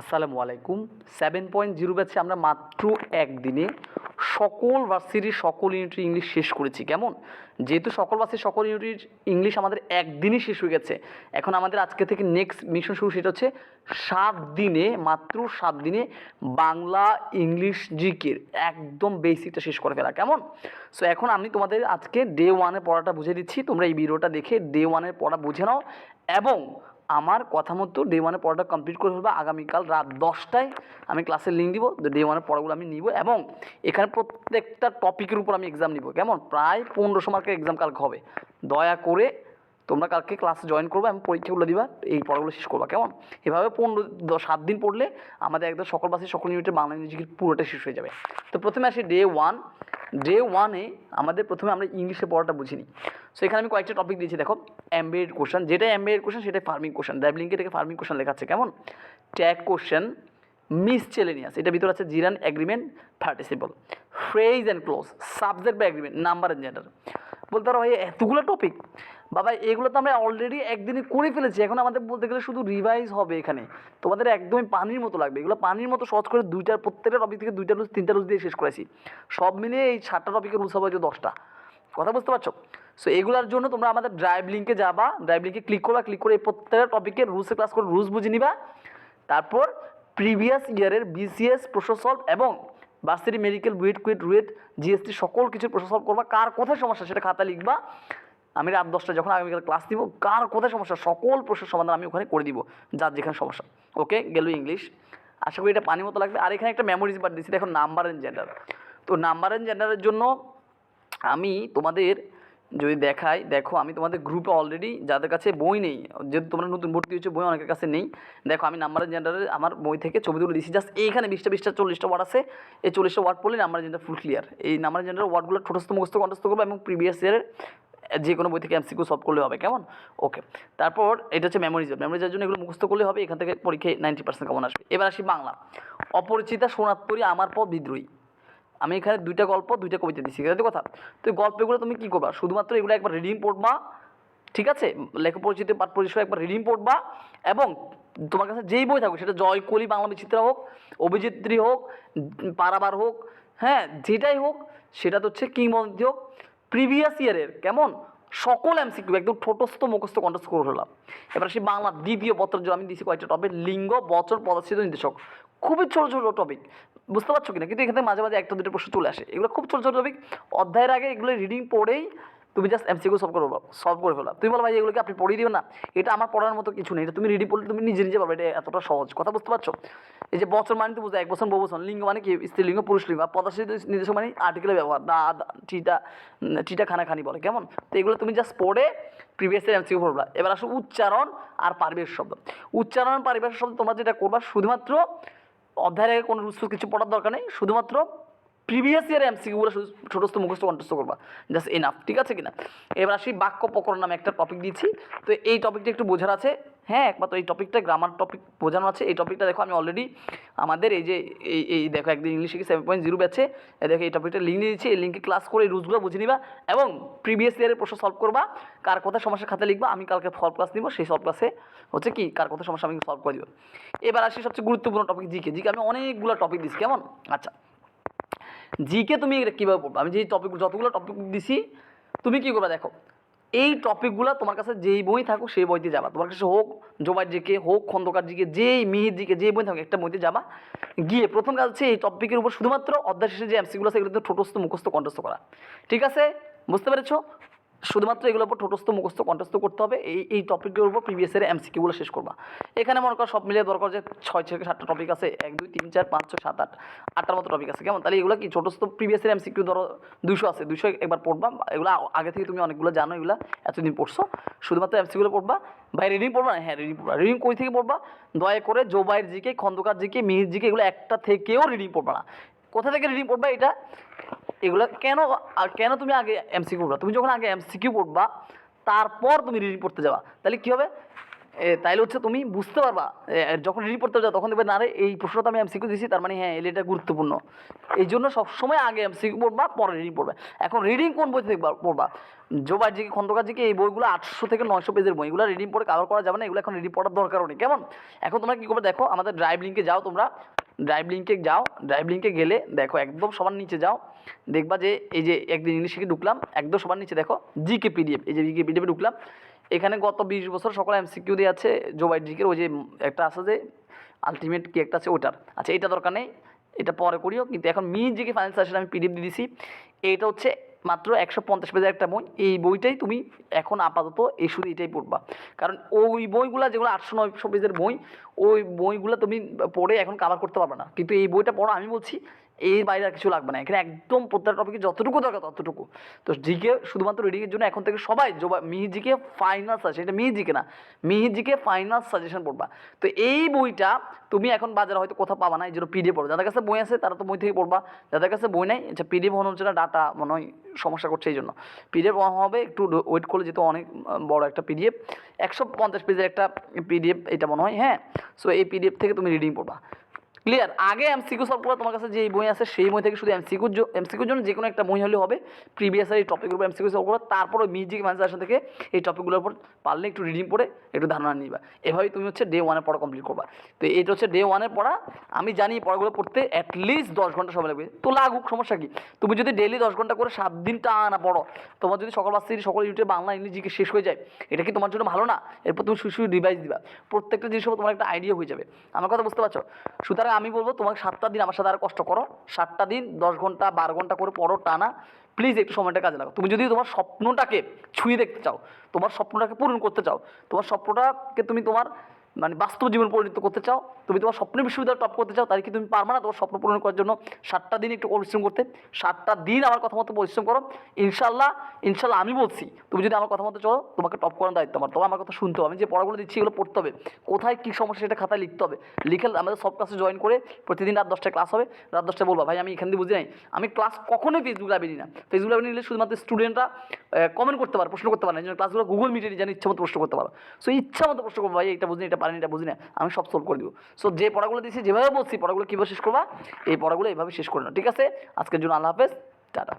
আসসালামু আলাইকুম। Seven point zero ব্যাচে আমরা মাত্র একদিনে সকল ভার্সিটির সকল ইউনিটের ইংলিশ শেষ করেছি, কেমন? যেহেতু সকল ভার্সিটির সকল ইউনিটের ইংলিশ আমাদের একদিনই শেষ হয়ে গেছে। এখন আমাদের আজকে থেকে নেক্সট মিশন শুরু, সেটা হচ্ছে সাত দিনে, মাত্র সাত দিনে বাংলা ইংলিশ জিকের একদম বেসিকটা শেষ করে ফেলা, কেমন? সো এখন আমি তোমাদের আজকে ডে ওয়ানের পড়াটা বুঝে দিচ্ছি। তোমরা এই ভিডিওটা দেখে ডে ওয়ানের পড়া বুঝে নাও এবং আমার কথা মতো ডে ওয়ানের পড়াটা কমপ্লিট করে ফেলব। আগামীকাল রাত দশটায় আমি ক্লাসের লিঙ্ক দিব। ডে ওয়ানের পড়াগুলো আমি নিব এবং এখানে প্রত্যেকটা টপিকের উপর আমি এক্সাম নিব। কেমন? প্রায় পনেরোশো মার্কের এক্সাম কালকে হবে। দয়া করে তোমরা কালকে ক্লাসে জয়েন করবে আমি পরীক্ষাগুলো দিবা। এই পড়াগুলো শেষ করবা। কেমন? এভাবে পনেরো সাত দিন পড়লে আমাদের একদম সকল বাসে সকল ইউনিটের বাংলা ইংরেজি পুরোটা শেষ হয়ে যাবে। তো প্রথমে আসি ডে ওয়ান ডে ওয়ানে আমাদের প্রথমে আমরা ইংলিশে পড়াটা বুঝিনি সো এখানে আমি কয়েকটা টপিক দিয়েছি, দেখো। এমবিএড কোশ্চেন যেটা এমবিএড কোশ্চেন সেটাই ফার্মিং কোশ্চেন ড্রাইভলিংকে এটাকে ফার্মিং কোশ্চেন লেখা আছে, কেমন? ট্যাগ কোশ্চেন মিস মিসচেলেনিয়াস এটা ভিতরে আছে gerund agreement participle phrase and clause subject বা অ্যাগ্রিমেন্ট নাম্বার অ্যান্ড জেন্ডার বলতে পারো ভাই, এতগুলো টপিক বাবা, এগুলো তো আমরা অলরেডি একদিনে করে ফেলেছি। এখন আমাদের বলতে গেলে শুধু রিভাইজ হবে এখানে। তোমাদের একদমই পানির মতো লাগবে। এগুলো পানির মতো সহজ করে দুইটার প্রত্যেকটা টপিক থেকে দুইটা রুজ তিনটা রুজ দিয়ে শেষ করেছি। সব মিলিয়ে এই সাতটা টপিকের রুলস হবে হচ্ছে দশটা। কথা বুঝতে পারছ? সো এগুলোর জন্য তোমরা আমাদের ড্রাইভ লিঙ্কে যাবা। ড্রাইভ লিঙ্কে ক্লিক করবা। ক্লিক করে এই প্রত্যেকটা টপিকের রুলসে ক্লাস করে রুলস বুঝে নিবা। তারপর প্রিভিয়াস ইয়ারের বিসিএস প্রশ্ন সলভ এবং varsity medical BUET KUET RUET GST সকল কিছু প্রশ্ন সলভ করবা। কার কোথায় সমস্যা সেটা খাতা লিখবা। আমি রাত দশটা যখন আগামীকাল ক্লাস দিব কার কোথায় সমস্যা সকল প্রশ্নের সমাধান আমি ওখানে করে দিব, যার যেখানে সমস্যা। ওকে গেল ইংলিশ আশা করি এটা পানি মতো লাগবে। আর এখানে একটা মেমোরিজ বার দিচ্ছি দেখো নাম্বার অ্যান্ড জেন্ডার তো নাম্বার অ্যান্ড জেন্ডারের জন্য আমি তোমাদের যদি দেখাই, দেখো আমি তোমাদের গ্রুপে অলরেডি যাদের কাছে বই নেই, যেহেতু তোমরা নতুন ভর্তি হচ্ছে বই অনেকের কাছে নেই। দেখো আমি নাম্বার জেন্ডারের আমার বই থেকে ছবি তুলে দিচ্ছি জাস্ট এইখানে বিশটা বিশটা, চল্লিশটা ওয়ার্ড আছে। এই চল্লিশটা ওয়ার্ড পড়লে নাম্বার জেন্ডার ফুল ক্লিয়ার এই নাম্বার জেন্ডার ওয়ার্ডগুলো ছোটস্থ মুখস্থ, কণ্ঠস্থ করব এবং প্রিভিয়াস ইয়ারের যে কোনো বই থেকে এমসিকিউ সলভ করলে হবে, কেমন? ওকে তারপর এটা হচ্ছে মেমোরিজ মেমোরিজের জন্য এগুলো মুখস্থ করলে হবে, এখান থেকে পরীক্ষায় নাইনটি পার্সেন্ট কেমন আসবে? এবার আসি বাংলা। অপরিচিতা সোনাত্তরী আমার পর বিদ্রোহী। আমি এখানে দুইটা গল্প, দুইটা কবিতা দিচ্ছি এটা কথা? তো গল্পগুলো তুমি কী করবা? শুধুমাত্র এগুলো একবার রিডিং পড়বা, ঠিক আছে? লেখক পরিচিত পাঠ পরিচয় একবার রিডিং পড়বা এবং তোমার কাছে যেই বই থাকুক, সেটা জয় কলি, বাংলা বিচিত্রা হোক অভিজিত্রী হোক, পারাবার হোক হ্যাঁ যেটাই হোক, সেটা তো হচ্ছে কিংবদন্তি হোক প্রিভিয়াস ইয়ারের কেমন? সকল এমসিকিউ একদম ঠোঁটস্থ, মুখস্থ, কণ্ঠস্থ করে হলাম এবার সেই বাংলা দ্বিতীয় পত্রের জন্য আমি দিচ্ছি কয়েকটা টপিক লিঙ্গ বছর পদার্থিত নির্দেশক। খুবই ছোটো ছোটো টপিক বুঝতে পারছ কিনা? কিন্তু এখানে মাঝে মাঝে একটা দুটো প্রশ্ন চলে আসে। এগুলো খুব ছোটো ছোটো টপিক অধ্যায়ের আগে এগুলো রিডিং পড়েই তুমি জাস্ট এমসিকিউ সলভ করব সলভ করে ফেলা তুমি বলো ভাই, এগুলোকে আপনি পড়িয়ে দিবেন না? এটা আমার পড়ার মতো কিছু নেই। এটা তুমি রিডিং পড়লে তুমি নিজে নিজে পারবে। এটা এতটা সহজ। কথা বুঝতে পারছ? এই যে বছর মানে তো বুঝো এক বছর বহু বছর লিঙ্গ মানে কি? স্ত্রীলিঙ্গ পুরুষ লিঙ্গ। আর পদার্থ নির্দেশক মানে আর্টিকেলের ব্যবহার। দা টিটা টিটা খানা খানি বলে। কেমন? তো এগুলো তুমি জাস্ট পড়ে প্রিভিয়াস ইয়ার এমসিকিউ পড়বা। এবার আসো উচ্চারণ আর পারিবেশ শব্দ। উচ্চারণ পারিবেশ শব্দ তোমরা যেটা করবা, শুধুমাত্র অধ্যায়ের আগে কোনো রুলস কিছু পড়ার দরকার নেই, শুধুমাত্র প্রিভিয়াস ইয়ার এমসিকিউগুলো ছোটস্থ মুখস্থ কণ্ঠস্থ করবা। জাস্ট এনাফ ঠিক আছে কিনা? এবার আসি বাক্য প্রকরণ নামে একটা টপিক দিচ্ছি। তো এই টপিকটা একটু বোঝার আছে। হ্যাঁ একমাত্র এই টপিকটা গ্রামার টপিক বোঝানো আছে। এই টপিকটা দেখো আমি অলরেডি আমাদের এই যে, এই এই দেখো একদিন ইংলিশ শিখে সেভেন পয়েন্ট জিরো ব্যাচে দেখো এই টপিকটা লিঙ্ক দিয়ে দিচ্ছি, এই লিঙ্কে ক্লাস করে এই রুলসগুলো বুঝে নিবা এবং প্রিভিয়াস ইয়ারের প্রশ্ন সলভ করবা, কার কথা সমস্যা খাতে লিখবা, আমি কালকে সলভ ক্লাস নিব, সেই সলভ ক্লাসে হচ্ছে কি, কার কথা সমস্যা আমি সলভ করে দিব। এবার আসি সবচেয়ে গুরুত্বপূর্ণ টপিক জিকে জিকে আমি অনেকগুলো টপিক দিচ্ছি, কেমন? আচ্ছা জিকে তুমি কীভাবে পড়বে? আমি যেই টপিক যতগুলো টপিক দিছি, তুমি কী করবা দেখো? এই টপিকগুলো তোমার কাছে যেই বই থাকুক সেই বইতে যাবা। তোমার কাছে হোক জোবাই জিকে হোক খন্দকার জিকে যেই মিহির জিকে যেই বই থাকুক, একটা বইতে যাবা। গিয়ে প্রথম কাজ হচ্ছে এই টপিকের উপর শুধুমাত্র অধ্যায় শেষে যে এমসিগুলো আছে, এগুলো ছোটস্থ মুখস্থ, কণ্ঠস্থ করা। ঠিক আছে? বুঝতে পেরেছ? শুধুমাত্র এগুলোর উপর ঠোঁটস্থ, মুখস্থ, কণ্ঠস্থ করতে হবে। এই এই টপিকের উপর প্রিভিয়াস এর এমসিকিউগুলো শেষ করবা। এখানে মনে করো সব মিলিয়ে দরকার যে ছয় থেকে সাতটা টপিক আছে। এক, দুই, তিন, চার, পাঁচ, ছয়, সাত, আট, আটটার মতো টপিক আছে। কেমন? তাহলে এগুলো কি ছোটস্থ প্রিভিয়াস এর এমসিকিউ ধরো দুশো আছে। দুশো একবার পড়বা। এগুলো আগে থেকে তুমি অনেকগুলো জানো এগুলো, এতদিন পড়ছো। শুধুমাত্র এমসিকিউগুলো পড়বা। ভাই রিডিং পড়বা না? হ্যাঁ রিডিং পড়বা। রিডিং কই থেকে পড়বা? দয়া করে জোবাইয়ের GK, Khandakar GK, Mihir GK, এগুলো একটা থেকেও রিডিং পড়বা না। কোথা থেকে রিডিং পড়বা এটা? এগুলো কেন কেন তুমি আগে এমসিকিউ পড়বা তুমি যখন আগে এমসিকিউ পড়বা তারপর তুমি রিডিং পড়তে যাবা। তাহলে কী হবে? তাইলে হচ্ছে তুমি বুঝতে পারবা যখন রিডিং পড়তে যাও তখন দেখবে, না রে, এই প্রশ্নটা আমি এমসিকিউ দিয়েছি তার মানে হ্যাঁ এলে এটা গুরুত্বপূর্ণ। এই জন্য সবসময় আগে এমসিকিউ পড়বা, পরে রিডিং পড়বে। এখন রিডিং কোন বই থেকে পড়বা- জোবাই জিকে খন্দকার জিকে এই বইগুলো আটশো থেকে নয়শো পেজের বই, এগুলো রিডিং পড়ে কাভার করা যাবে না, এগুলো এখন রিডিং পড়ার দরকারও নেই। কেমন? এখন তোমরা কী করবে দেখো, আমাদের ড্রাইভ লিঙ্কে যাও তোমরা ড্রাইভ লিঙ্কে যাও ড্রাইভ লিঙ্কে গেলে দেখো একদম সবার নিচে যাও, দেখবা যে এই যে একদিন ইংলিশ ঢুকলাম, একদম সবার নিচে দেখো জিকে পিডিএফ এই যে জিকে পিডিএফে ঢুকলাম। এখানে গত বিশ বছর সকল এমসিকিউ দিয়ে আছে জোবাই জিকের ওই যে একটা আছে যে আলটিমেট কি একটা আছে ওটার আচ্ছা এটা দরকার নেই, এটা পরে করিও, কিন্তু এখন মি জিকে ফাইনাল সাজেশন আমি পিডিএফ দিয়ে দিছি, এইটা হচ্ছে মাত্র একশো পঞ্চাশ পেজের একটা বই। এই বইটাই তুমি এখন আপাতত এই শুধু এটাই পড়বা। কারণ ওই বইগুলো যেগুলো আটশো নয়শো পেজের বই, ওই বইগুলো তুমি পড়ে এখন কাভার করতে পারবে না। কিন্তু এই বইটা পড়ো আমি বলছি, এর বাইরে আর কিছু লাগবে না। এখানে একদম প্রত্যেকটা টপিকে যতটুকু দরকার ততটুকু। তো জিকে শুধুমাত্র রিডিংয়ের জন্য এখন থেকে সবাই মিহিজিকে ফাইনাল সাজেশন এটা মিহিজিকে না, মিহিজিকে ফাইনাল সাজেশন পড়বা। তো এই বইটা তুমি এখন বাজারে হয়তো কোথাও পাবা না, এই জন্য পিডিএফ পড়ো যাদের কাছে বই আছে তারা তো বই থেকে পড়বা। যাদের কাছে বই নেই আচ্ছা পিডিএফ মনে হচ্ছে না ডাটা মনে হয় সমস্যা করছে এই জন্য পিডিএফ হবে, একটু ওয়েট করলে যেহেতু অনেক বড় একটা পিডিএফ একশো পঞ্চাশ পেজের একটা পিডিএফ এটা মনে হয় হ্যাঁ? সো এই পিডিএফ থেকে তুমি রিডিং পড়বা। ক্লিয়ার আগে এমসিকিউ সলভ করা তোমার কাছে যে বই আছে, সেই বই থেকে শুধু এমসিকিউর এমসিকিউর জন্য যে কোনো একটা বই হলে হবে। প্রিভিয়াস এই টপিকের উপর এমসিকিউ সলভ করা তারপর মিউজিক ম্যান্সার থেকে এই টপিকগুলোর উপর পারলে একটু রিডিং পড়ে, একটু ধারণা নিবা। এভাবেই তুমি হচ্ছে ডে ওয়ানের পড়া কমপ্লিট করবা। তো এটা হচ্ছে ডে ওয়ানের পড়া। আমি জানি পড়াগুলো পড়তে অ্যাটলিস্ট দশ ঘণ্টা সময় লাগবে। তো লাগুক, সমস্যা কি? তুমি যদি ডেলি দশ ঘণ্টা করে সাত দিন টানা পড়ো, তোমার যদি সকাল থেকে সকল ইউটিউবে বাংলা, ইংলিশ জিকে শেষ হয়ে যায়, এটা কি তোমার জন্য ভালো না? এরপর তুমি শুধু শুধু রিভাইজ দিবা। প্রত্যেকটা উপর তোমার একটা আইডিয়া হয়ে যাবে। আমার কথা বুঝতে পারছ? সুতরাং আমি বলব, তোমাকে সাতটা দিন আমার সাথে আর কষ্ট করো। সাতটা দিন, দশ ঘণ্টা, বারো ঘণ্টা করে পড়ো, টানা। প্লিজ একটু সময়টা কাজে লাগো তুমি যদি তোমার স্বপ্নটাকে ছুঁয়ে দেখতে চাও, তোমার স্বপ্নটাকে পূরণ করতে চাও, তোমার স্বপ্নটাকে তুমি তোমার মানে বাস্তব জীবন পরিণত করতে চাও, তুমি তোমার স্বপ্নের বিশ্ববিদ্যালয় টপ করতে চাও, তাহলে কি তুমি পারবে না তোমার স্বপ্ন পূরণ করার জন্য? সাতটা দিন একটু পরিশ্রম করতে। সাতটা দিন আমার কথা মতো পরিশ্রম করো। ইনশাল্লাহ ইনশাল্লাহ আমি বলছি, তুমি যদি আমার কথা মতো চলো, তোমাকে টপ করার দায়িত্ব আমার। তোমার আমার কথা শুনতে হবে। আমি যে পড়াগুলো দিচ্ছি এগুলো পড়তে হবে। কোথায় কী সমস্যা সেটা খাতায় লিখতে হবে। লিখে আমাদের সব ক্লাসে জয়েন করে প্রতিদিন রাত দশটায় ক্লাস হবে। রাত দশটায় বলব, ভাই, আমি এখান দিয়ে বুঝি নাই। আমি ক্লাস কখনোই ফেসবুক নিই না। ফেসবুক লাইভে নিলে শুধুমাত্র স্টুডেন্টরা কমেন্ট করতে পারে, প্রশ্ন করতে পারে না। ক্লাসগুলো গুগল মিটে যেন ইচ্ছা মতো প্রশ্ন করতে পারো। সো ইচ্ছা মতো প্রশ্ন করব, ভাই, এটা বুঝিনি এটা পারিনি, এটা বুঝি না আমি সব সলভ করে দিব। সো যে পড়াগুলো দিয়েছি, যেভাবে বলছি, পড়াগুলো কীভাবে শেষ করবা, এই পড়াগুলো এইভাবে শেষ করে না ঠিক আছে? আজকের জন্য আল্লাহ হাফেজ, টাটা।